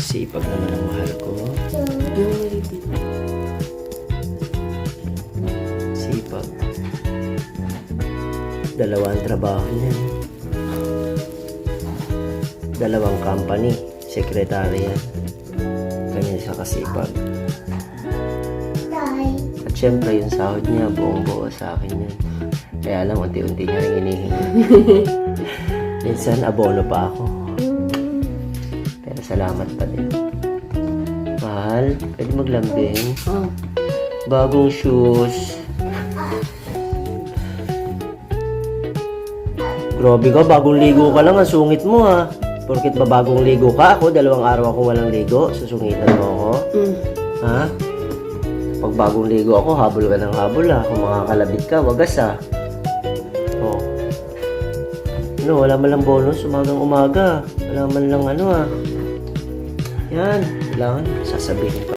Sipag naman ang mahal ko. Sipag. Dalawang trabaho niyan. Dalawang company. Sekretary yan. Ganyan siya kasipag. At syempre yung sahod niya, buong buo sa akin yan. Kaya lang, unti-unti niya rin hinihingi. Minsan, abono pa ako. Salamat pa din. Mahal, pwede maglambing. Oh. Bagong shoes. Grabe ka, bagong ligo ka lang, ang sungit mo ha. Porkit ba bagong ligo ka? Ako, dalawang araw ako walang ligo, susungitan mo ako. Mm. Ha? Pag bagong ligo ako, habol ka ng habol ha. Kung makakalabit ka, wagas ha. Oh. Ano, wala man lang bonus, umagang umaga. Wala man lang ano ha. Yan, kailangan sasabihin pa.